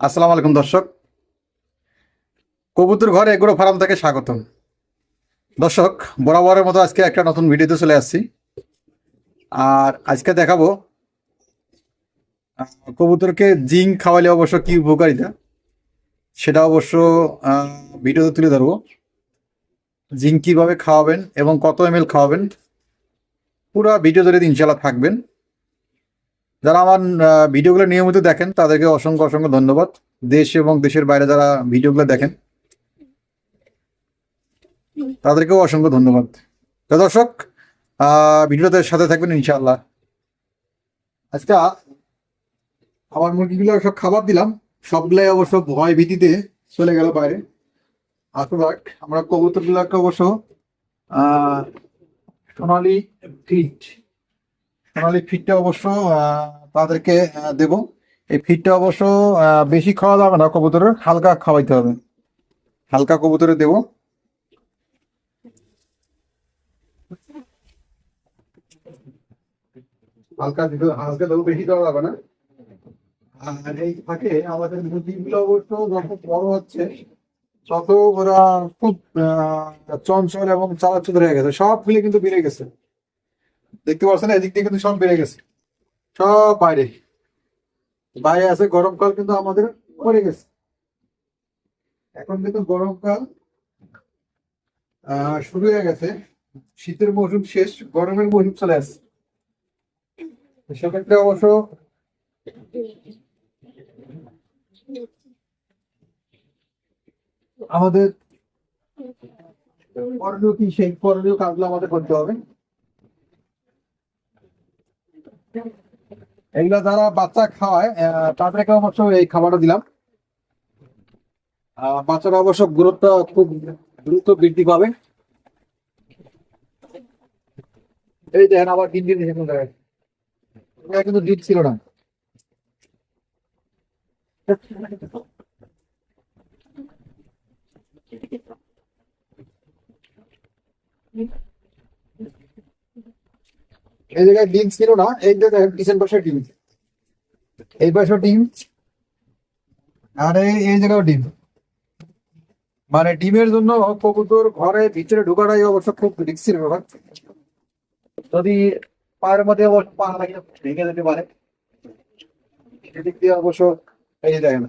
আসসালামু আলাইকুম দর্শক। কবুতর ঘর এগুলো ফার্ম থেকে স্বাগতম। দর্শক, বরাবরের মতো আজকে একটা নতুন ভিডিওতে চলে আসছি। আর আজকে দেখাবো কবুতরকে জিঙ্ক খাওয়ালে অবশ্য কি উপকারিতা, সেটা অবশ্য ভিডিওতে তুলে ধরবো। জিঙ্ক কীভাবে খাওয়াবেন এবং কত এম খাওয়াবেন, পুরো ভিডিও ধরে ইনশাল্লাহ থাকবেন। যারা আমার ভিডিওগুলো নিয়মিত দেখেন তাদেরকে অসংখ্য অসংখ্য ধন্যবাদ। দেশ এবং দেশের বাইরে যারা ভিডিওগুলো দেখেন তাদেরকেও অসংখ্য ধন্যবাদ। তো দর্শক ভিডিওতে সাথে থাকবেন ইনশাআল্লাহ। আজকে আমার মুরগিগুলো সব খাবার দিলাম সবগুলাই অবশ্য ভয় ভীতিতে চলে গেল বাইরে। আসলে আমরা কবুতরগুলোকে অবশ্য আহ, সোনালি সোনালি ফিটটা অবশ্য তাদেরকে দেব। এই ফিটটা অবশ্য বেশি খাওয়া যাবে না কবুতরের, হালকা খাওয়াইতে হবে। হালকা কবুতরে দেব। হালকা হালকা দেবো, বেশি দেওয়া যাবে না। আর এই ফাঁকে আমাদের মুরগিগুলো অবশ্য যত বড় হচ্ছে, তত ওরা খুব চঞ্চল এবং চালাচুত হয়ে গেছে। সব মিলে কিন্তু বেড়ে গেছে। দেখতে পাচ্ছেন এদিক দিয়ে কিন্তু সব বেড়ে গেছে। সব বাইরে। বাইরে আছে গরমকাল কিন্তু আমাদের পড়ে গেছে। এখন কিন্তু গরমকাল শুরু হয়ে গেছে। শীতের মৌসুম শেষ, গরমের মৌসুম চলে আসছে। সেক্ষেত্রে অবশ্য আমাদের করণীয় কি সেই করণীয় কাজগুলো আমাদের করতে হবে? এগুলো যারা বাচ্চা খাওয়ায় তাদেরকে অবশ্য এই খাবারটা দিলাম। বাচ্চারা অবশ্য গুরুত্ব খুব দ্রুত বৃদ্ধি পাবে। এই দেখেন আবার দিন দিন জায়গায় কিন্তু ডিপ ছিল না। এই জায়গায় ডিম ছিল না, এই যে দেখেন কিচেন পাশে ডিম এই পাশেও ডিম আর এই জায়গাও ডিম মানে ডিমের জন্য কবুতর ঘরে ভিতরে ঢোকাটাই অবশ্য খুব রিক্সির ব্যাপার। যদি পায়ের মধ্যে অবশ্য পা লাগিয়ে ভেঙে যেতে পারে। এদিক দিয়ে অবশ্য এই যে দেখেন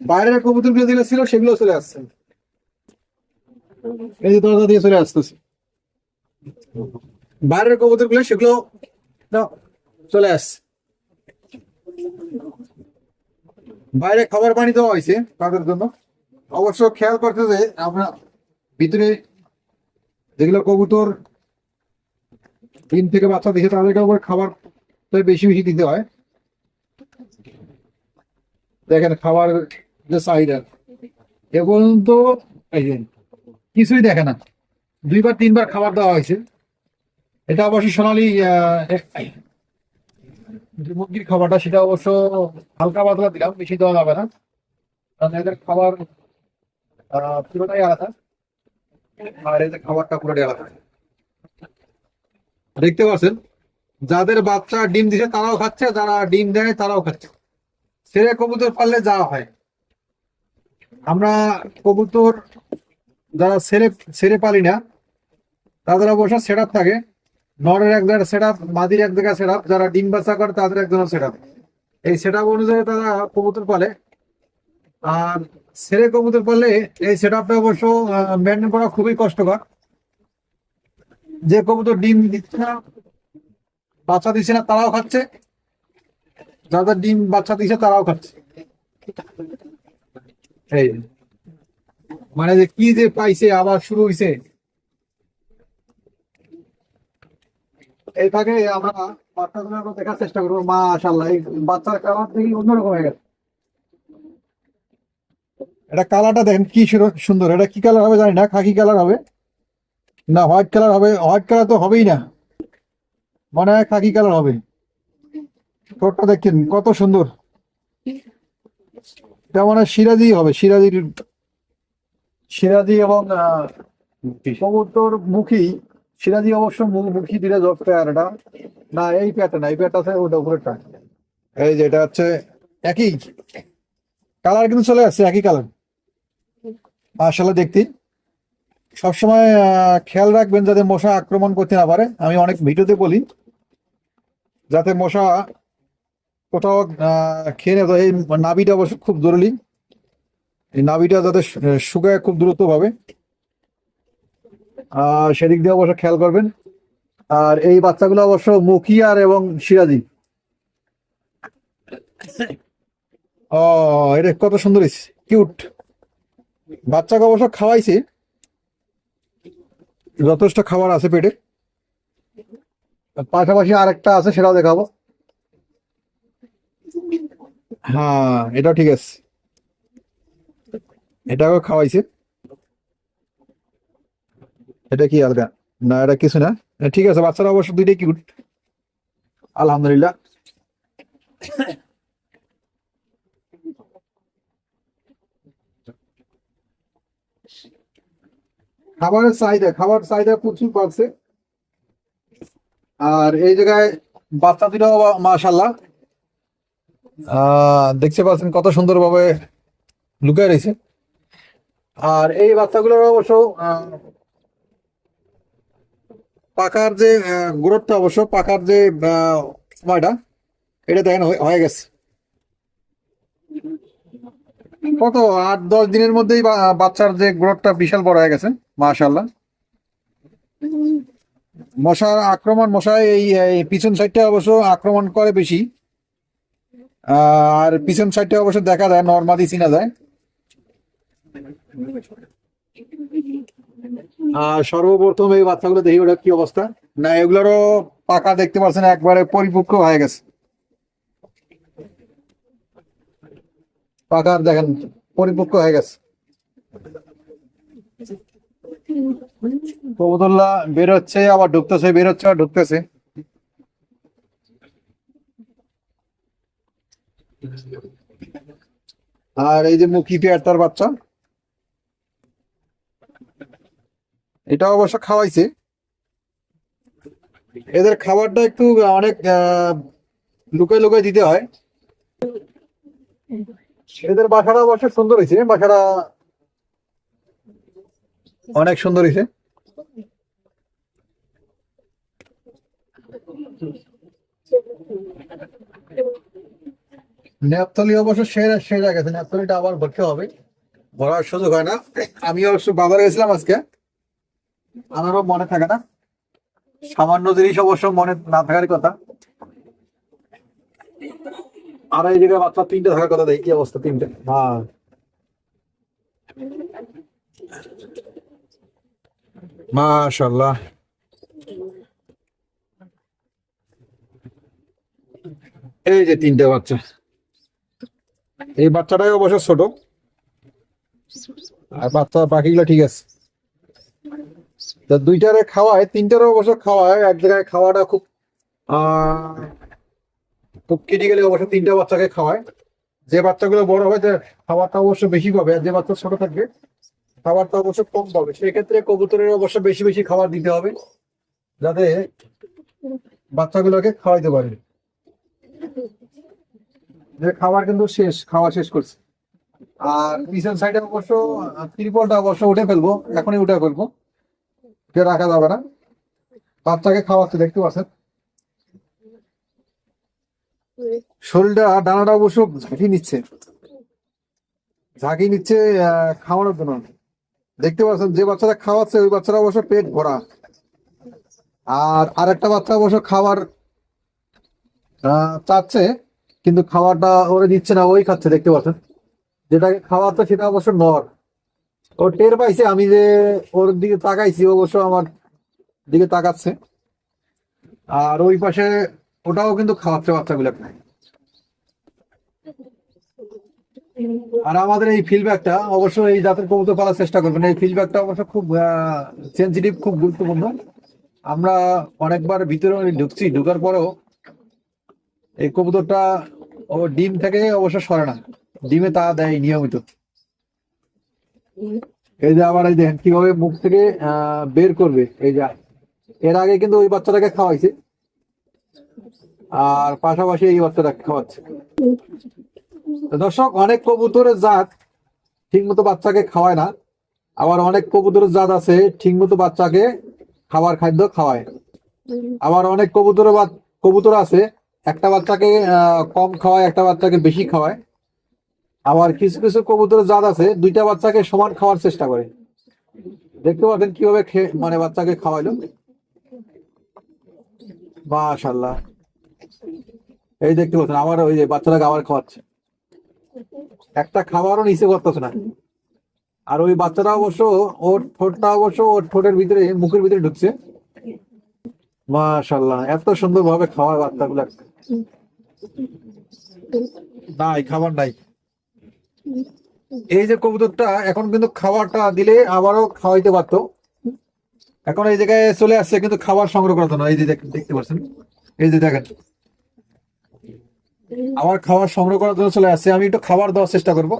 বাইরের কবুতর যেগুলো ছিল সেগুলো চলে আসছে। এই যে দরজা দিয়ে চলে আসতেছে। বাইরের কবুতরগুলো সেগুলো চলে আসছে বাইরে খাবার পানি দেওয়া হয়েছে তাদের জন্য। অবশ্য খেয়াল করতে যে আমরা ভিতরে যেগুলো কবুতর ডিম থেকে বাচ্চা দিছে তাদেরকে আবার খাবার বেশি বেশি দিতে হয়। দেখেন খাবার যে চাহিদা। এ পর্যন্ত এই যে, কিছুই দেখে না। দুইবার, তিনবার খাবার দেওয়া হয়েছে। এটা অবশ্য সোনালি মুরগির খাবারটা, সেটা অবশ্য হালকা পাতলা দিলাম, বেশি দেওয়া যাবে না। কারণ এদের খাবার পুরোটাই আলাদা। আর এদের খাবারটা পুরোটাই আলাদা। দেখতে পাচ্ছেন, যাদের বাচ্চা ডিম দিছে, তারাও খাচ্ছে, যারা ডিম দেয়, তারাও খাচ্ছে। ছেড়ে কবুতর পাললে যা হয়। আমরা কবুতর, যারা ছেড়ে ছেড়ে পালি না, তাদের অবশ্য সেট থাকে। নরের এক জায়গায় সেট আপ মাদির এক জায়গায় সেট আপ যারা ডিম বাচ্চা করে তাদের এক ধরনের সেট আপ এই সেট আপ অনুযায়ী তারা কবুতর পালে। আর ছেড়ে কবুতর পালে এই সেট আপটা অবশ্য মেনটেন করা খুবই কষ্টকর। যে কবুতর ডিম দিচ্ছে না, বাচ্চা দিচ্ছে না, তারাও খাচ্ছে। যাদের ডিম বাচ্চা দিচ্ছে, তারাও খাচ্ছে। এই। মানে যে কি যে পাইছে, আবার শুরু হইছে এই ফাঁকে আমরা বাচ্চাগুলোর দেখার চেষ্টা করব। মা আশাল্লাহ এই বাচ্চার কালার থেকে অন্যরকম হয়ে গেছে। এটা কালারটা দেখেন কি সুন্দর। এটা কি কালার হবে জানি না খাকি কালার হবে। না হোয়াইট কালার হবে। হোয়াইট কালার তো হবেই না। মনে হয় খাকি কালার হবে। ঠোঁটটা দেখেন কত সুন্দর। এটা মনে হয় সিরাজি হবে সিরাজির সিরাজি এবং কবুতর মুখী। সিরাজি অবশ্য মুখী দিলে জব প্যারটা। না, এই প্যারটা না, এই প্যারটা আছে ওটা উপরেরটা এই যে এটা হচ্ছে একই। কালার কিন্তু চলে আসছে, একই কালার। মাশাল্লাহ দেখতে। সবসময় খেয়াল রাখবেন যাতে মশা আক্রমণ করতে না পারে। আমি অনেক ভিডিওতে বলি, যাতে মশা কোথাও খেয়ে নেয়। এই নাবিটা অবশ্য খুব জরুরি। এই নাবিটা যাতে শুকায় খুব দ্রুত ভাবে আর সেদিক দিয়ে অবশ্য খেয়াল করবেন। আর এই বাচ্চাগুলো অবশ্য মুখিয়ার এবং সিরাজি। ও, এটা কত সুন্দর কিউট। বাচ্চাকে অবশ্য খাওয়াইছে। যথেষ্ট খাবার আছে পেটে। পাশাপাশি আরেকটা আছে, সেটাও দেখাবো। হ্যাঁ এটাও ঠিক আছে। এটাও খাওয়াইছে। এটা কি আলগা? না, এটা কিছু না। ঠিক আছে, বাচ্চারা অবশ্য দুইটাই কিউট আলহামদুলিল্লাহ। খাবারের চাহিদা, খাবার চাহিদা প্রচুর বাড়ছে। আর এই জায়গায় বাচ্চা দুটো মাশাল্লাহ দেখতে পাচ্ছেন কত সুন্দরভাবে লুকায় রয়েছে। আর এই বাচ্চাগুলোর অবশ্য পাকার যে গ্রোথটা অবশ্য পাকার যে সময়টা, এটা দেখেন, হয়ে- গেছে। কত, আট, দশ দিনের মধ্যেই বাচ্চার যে গ্রোথটা বিশাল বড় হয়ে গেছে মাশাল্লাহ মশার আক্রমণ মশা এই পিছন সাইডটা অবশ্য আক্রমণ করে বেশি। আর পিছন সাইডটা অবশ্য দেখা যায়, নর্মালি চিনা যায়। সর্বপ্রথম এই বাচ্চাগুলো দেখি ওটা কি অবস্থা? না, এগুলোরও পাকা দেখতে পাচ্ছেন, একবারে পরিপক্ক হয়ে গেছে। পাকার দেখেন, পরিপক্ক হয়ে গেছে। কবুতল্লা বের হচ্ছে আবার ঢুকতেছে বের হচ্ছে আবার ঢুকতেছে। আর এই যে মুখি পেয়ারটার বাচ্চা। এটা অবশ্য খাওয়াইছে। এদের খাবারটা একটু অনেক লুকায় লুকায় দিতে হয়। এদের বাসাটা অবশ্য সুন্দর হয়েছে বাসাটা অনেক সুন্দর হয়েছে নেপতলি অবশ্য সেরা সেরা গেছে। নেপতলিটা আবার ভরতে হবে। ভরার সুযোগ হয় না। আমি অবশ্য বাজারে গেছিলাম আজকে। আমারও মনে থাকে না। সামান্য জিনিস অবশ্য মনে না থাকার কথা। আর এই জায়গায় বাচ্চা তিনটে থাকার কথা দেখি অবস্থা তিনটে? হ্যাঁ মাশাল্লাহ এই যে তিনটে বাচ্চা। এই বাচ্চাটাই অবশ্য ছোট। আর বাচ্চা বাকিগুলো ঠিক আছে। তা দুইটারে খাওয়ায়, তিনটারও অবশ্য খাওয়ায়। এক জায়গায় খাওয়াটা খুব খুব ক্রিটিক্যালি অবশ্য তিনটা বাচ্চাকে খাওয়ায়। যে বাচ্চাগুলো বড় হয় খাবারটা অবশ্য বেশি পাবে। আর যে বাচ্চা ছোট থাকবে, খাবারটা অবশ্য কম পাবে। সেক্ষেত্রে কবুতরের অবশ্য বেশি বেশি খাবার দিতে হবে, যাতে বাচ্চাগুলোকে খাওয়াইতে পারে। যে খাবার কিন্তু শেষ, খাওয়া শেষ করছে। আর পিছন সাইডে অবশ্য, ত্রিপলটা অবশ্য উঠে ফেলব, এখনই উঠে ফেলব। যে রাখা যাবে না। বাচ্চাকে খাওয়াচ্ছে, দেখতে পাচ্ছেন? শরীরটা ডানাটা অবশ্য ঝাঁকি নিচ্ছে। ঝাঁকি নিচ্ছে খাওয়ানোর জন্য। দেখতে পাচ্ছেন, যে বাচ্চাটা খাওয়াচ্ছে, ওই বাচ্চাটা অবশ্য পেট ভরা। আর আরেকটা বাচ্চা অবশ্য খাবার চাচ্ছে, কিন্তু খাবারটা ওরা দিচ্ছে না, ওই খাচ্ছে, দেখতে পাচ্ছেন। যেটাকে খাওয়াচ্ছে, সেটা অবশ্য নর। ও টের পাইছে, আমি যে ওর দিকে তাকাইছি, অবশ্য আমার দিকে তাকাচ্ছে। আর ওই পাশে ওটাও কিন্তু খাওয়াচ্ছে বাচ্চাগুলোকে আর আমাদের এই ফিডব্যাকটা অবশ্যই এই জাতের কবুতর পালার চেষ্টা করবেন। এই ফিডব্যাকটা অবশ্য খুব সেন্সিটিভ খুব গুরুত্বপূর্ণ। আমরা অনেকবার ভিতরে ঢুকছি, ঢুকার পরেও এই কবুতরটা ও ডিম থেকে অবশ্য সরে না। ডিমে তা দেয় নিয়মিত। এই যে আবার এই দেখেন কীভাবে মুখ থেকে বের করবে। এই যে এর আগে কিন্তু ওই বাচ্চাটাকে খাওয়াইছে। আর পাশাপাশি এই বাচ্চাটাকে খাওয়াচ্ছে। দর্শক, অনেক কবুতরের জাত ঠিক মতো বাচ্চাকে খাওয়ায় না। আবার অনেক কবুতরের জাত আছে ঠিক মতো বাচ্চাকে খাবার খাদ্য খাওয়ায়। আবার অনেক কবুতর কবুতর আছে, একটা বাচ্চাকে কম খাওয়ায়, একটা বাচ্চাকে বেশি খাওয়ায়। আবার কিছু কিছু কবুতরের জাত আছে, দুইটা বাচ্চাকে সমান খাওয়ার চেষ্টা করে। দেখতে পাচ্ছেন কীভাবে মানে বাচ্চাকে খাওয়াইলো। মাশাল্লাহ এই দেখতে পাচ্ছেন, আমার ওই যে বাচ্চাটাকে আবার খাওয়াচ্ছে। একটা খাবারও নিচে করতেছে না। আর ওই বাচ্চাটা অবশ্য ওর ঠোঁটটা অবশ্য ওর ঠোঁটের ভিতরে, মুখের ভিতরে ঢুকছে। মাশাল্লাহ এত সুন্দর ভাবে খাওয়ায় বাচ্চাগুলো নাই, খাবার নাই। এই যে কবুতরটা, এখন কিন্তু খাবারটা দিলে আবারও খাওয়াইতে পারতো। এখন এই জায়গায় চলে আসছে, কিন্তু খাবার সংগ্রহ করতো না এই যে দেখতে পাচ্ছেন? এই যে দেখেন। আবার খাবার সংগ্রহ করার জন্য চলে আসছে। আমি একটু খাবার দেওয়ার চেষ্টা করব।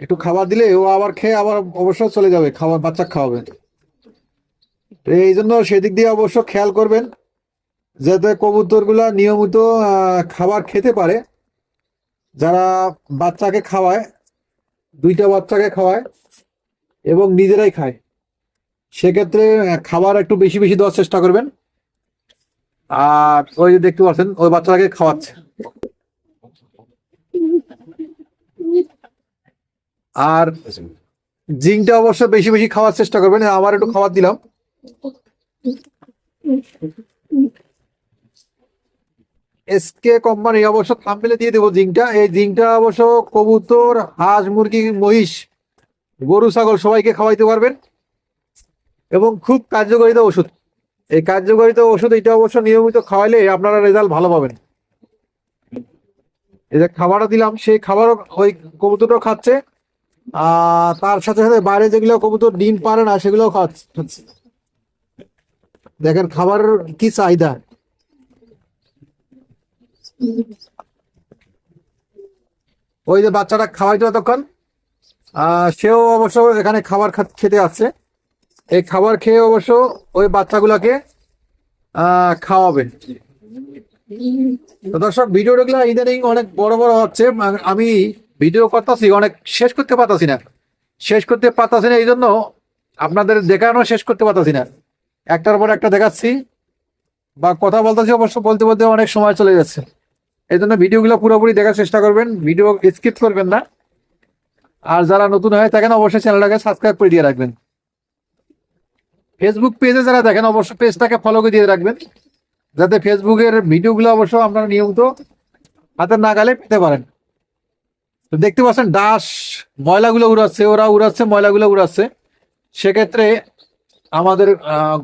একটু খাবার দিলে ও আবার খেয়ে আবার অবশ্য চলে যাবে। খাবার, বাচ্চা খাওয়াবে। এই জন্য সেদিক দিয়ে অবশ্য খেয়াল করবেন, যাতে কবুতরগুলা নিয়মিত খাবার খেতে পারে। যারা বাচ্চাকে খাওয়ায়, দুইটা বাচ্চাকে খাওয়ায় এবং নিজেরাই খায়, সেক্ষেত্রে খাবার একটু বেশি বেশি দেওয়ার চেষ্টা করবেন। আর ওই যে দেখতে পাচ্ছেন, ওই বাচ্চাটাকে খাওয়াচ্ছে। আর জিঙ্কটা অবশ্য বেশি বেশি খাওয়ার চেষ্টা করবেন। আবার একটু খাবার দিলাম। এসকে কোম্পানি অবশ্য থাম্বনেলে দিয়ে দেবো জিঙ্কটা। এই জিঙ্কটা অবশ্য কবুতর, হাঁস, মুরগি, মহিষ, গরু, ছাগল সবাইকে খাওয়াইতে পারবেন। এবং খুব কার্যকারিতা ওষুধ। এই কার্যকারিতা ওষুধ এটা অবশ্য নিয়মিত খাওয়াইলে আপনারা রেজাল্ট ভালো পাবেন। এই যে খাবারও দিলাম, সেই খাবারও ওই কবুতরটাও খাচ্ছে। আর তার সাথে সাথে বাইরে যেগুলো কবুতর ডিম পারে না, সেগুলোও খাচ্ছে। দেখেন খাবারের কি চাহিদা। ওই যে বাচ্চাটা খাওয়াইতো তখন সেও অবশ্য এখানে খাবার খেতে আসছে। এই খাবার খেয়ে অবশ্য ওই বাচ্চাগুলোকে খাওয়াবে। তো দর্শক, ভিডিওগুলো ইদানিং অনেক বড় বড় হচ্ছে। আমি ভিডিও করতেছি, অনেক শেষ করতে পারতাছি না। শেষ করতে পারতাছি না এই জন্য আপনাদের দেখানো শেষ করতে পারতাছি না। একটার পর একটা দেখাচ্ছি। বা কথা বলতেছি, অবশ্য বলতে বলতে অনেক সময় চলে যাচ্ছে। এই জন্য ভিডিওগুলো পুরোপুরি দেখার চেষ্টা করবেন। ভিডিও স্কিপ করবেন না। আর যারা নতুন হয়ে থাকেন, অবশ্যই চ্যানেলটাকে সাবস্ক্রাইব করে দিয়ে রাখবেন। ফেসবুক পেজে যারা দেখেন, অবশ্যই পেজটাকে ফলো করে দিয়ে রাখবেন। যাতে ফেসবুকের ভিডিওগুলো অবশ্য আপনারা নিয়মিত হাতের নাগালে পেতে পারেন। তো দেখতে পাচ্ছেন ডাস ময়লাগুলো উড়াচ্ছে, ওরা উড়াচ্ছে, ময়লাগুলো উড়াচ্ছে। সেক্ষেত্রে আমাদের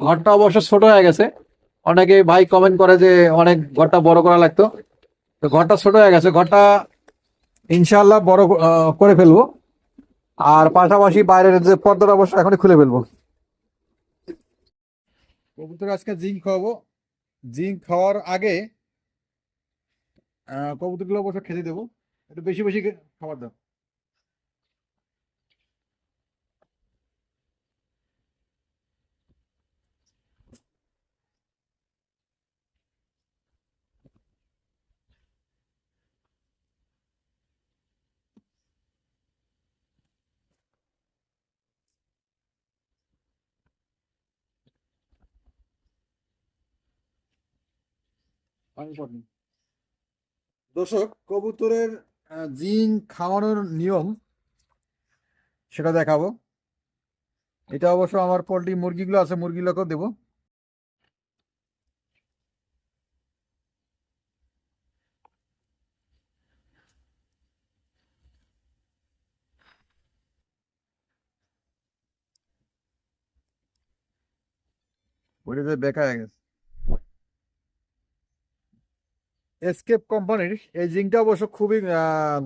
ঘরটা অবশ্য ছোট হয়ে গেছে। অনেকে ভাই কমেন্ট করে যে অনেক ঘরটা বড় করা লাগতো। তো ঘরটা ছোট হয়ে গেছে, ঘরটা ইনশাল্লাহ বড় করে ফেলব। আর পাশাপাশি বাইরের যে পর্দাটা অবশ্য এখনই খুলে ফেলব। কবুতর আজকে জিঙ্ক খাওয়াবো। জিঙ্ক খাওয়ার আগে কবুতরগুলো অবশ্য খেতে দেবো। একটু বেশি বেশি খাবার দাও। দর্শক, কবুতরের জিন খাওয়ানোর নিয়ম সেটা দেখাবো। এটা অবশ্য আমার পোলট্রি মুরগিগুলো আছে, মুরগিগুলোকেও দেবো। ওইটাতে বেকা হয়ে গেছে। এসকেপ কোম্পানির এই জিঙ্কটা অবশ্য খুবই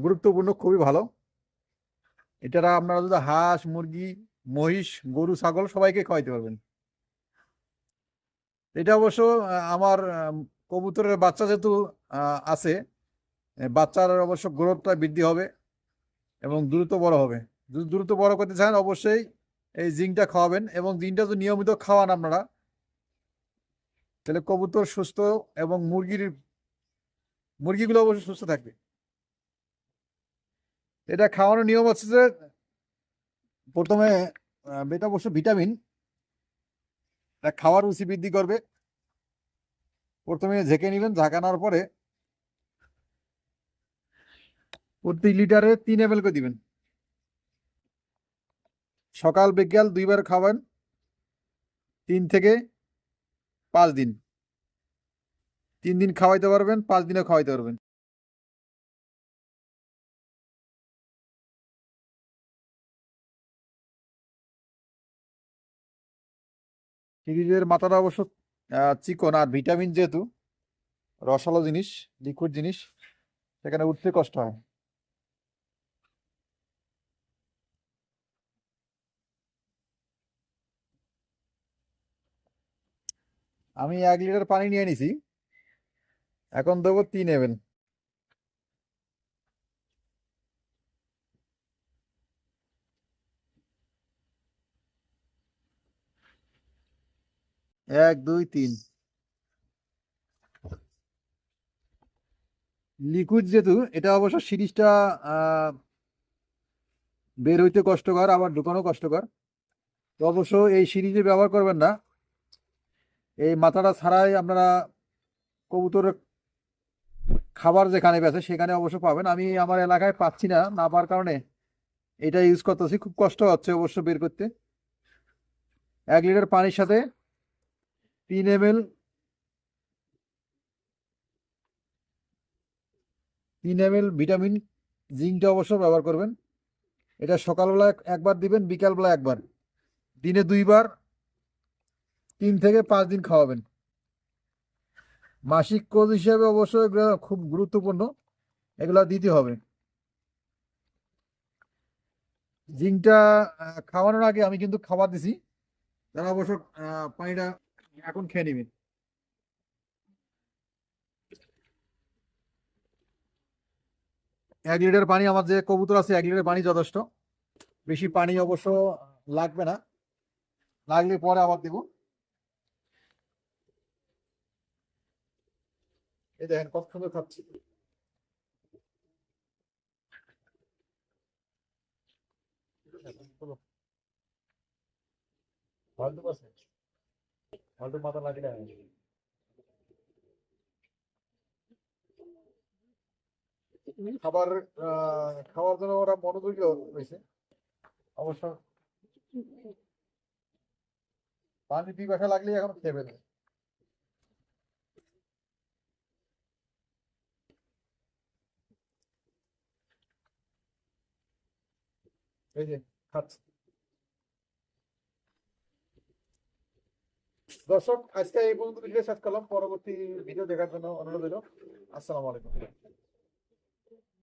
গুরুত্বপূর্ণ, খুবই ভালো। এটা আপনারা যদি হাঁস, মুরগি, মহিষ, গরু, ছাগল সবাইকে খাওয়াইতে পারবেন। এটা অবশ্য আমার কবুতরের বাচ্চা যেহেতু আছে বাচ্চার অবশ্য গ্রোথটা বৃদ্ধি হবে এবং দ্রুত বড় হবে। যদি দ্রুত বড় করতে চান, অবশ্যই এই জিঙ্কটা খাওয়াবেন এবং জিঙ্কটা যদি নিয়মিত খাওয়ান আপনারা, তাহলে কবুতর সুস্থ এবং মুরগির মুরগিগুলো অবশ্যই সুস্থ থাকবে। এটা খাওয়ানোর নিয়ম হচ্ছে যে, প্রথমে এটা অবশ্য ভিটামিন। এটা খাওয়ার রুচি বৃদ্ধি করবে। প্রথমে ঝেঁকে নেবেন ঝাঁকানোর পরে প্রতি লিটারে তিন এম করে দিবেন। সকাল বিকাল দুইবার খাবেন, তিন থেকে পাঁচ দিন। তিন দিন খাওয়াইতে পারবেন, পাঁচ দিনে খাওয়াইতে পারবেন। সিরিজের মাথাটা অবশ্য চিকন আর ভিটামিন যেহেতু, রসালো জিনিস লিকুইড জিনিস, সেখানে উঠতে কষ্ট হয়। আমি এক লিটার পানি নিয়ে নিছি। এখন দেবো তিন এমএল এক, দুই, তিন। লিকুইড যেহেতু, এটা অবশ্য সিরিজটা বের হইতে কষ্টকর, আবার ঢুকানো কষ্টকর। তো অবশ্য এই সিরিজে ব্যবহার করবেন না। এই মাথাটা ছাড়াই আপনারা কবুতরের খাবার যেখানে বেছে সেখানে অবশ্য পাবেন। আমি আমার এলাকায় পাচ্ছি না না পাওয়ার কারণে এটা ইউজ করতেছি। খুব কষ্ট হচ্ছে অবশ্য বের করতে। এক লিটার পানির সাথে তিন এম এল তিন এম এল ভিটামিন, জিঙ্কটা অবশ্য ব্যবহার করবেন। এটা সকালবেলা এক- একবার দিবেন, বিকালবেলা একবার। দিনে দুইবার, তিন থেকে পাঁচ দিন খাওয়াবেন। মাসিক কোচ হিসেবে অবশ্যই খুব গুরুত্বপূর্ণ। এগুলা দিতে হবে। জিঙ্কটা খাওয়ানোর আগে আমি কিন্তু খাবার দিছি। তারা অবশ্য পানিটা এখন খেয়ে নিবেন এক লিটার পানি, আমার যে কবুতর আছে, এক লিটার পানি যথেষ্ট। বেশি পানি অবশ্য লাগবে না। লাগলে পরে আবার দেবো। এই দেখেন কত সুন্দর খাচ্ছি ফালতু মাথা লাগে না খাবার খাওয়ার জন্য ওরা মনোযোগী হয়েছে অবশ্য পানি পিপাসা লাগলে এখন খেয়ে ফেলবে এই যে দর্শক, আজকে এই পর্যন্ত শেষ করলাম পরবর্তী ভিডিও দেখার জন্য অনুরোধ রইল। আসসালামু আলাইকুম।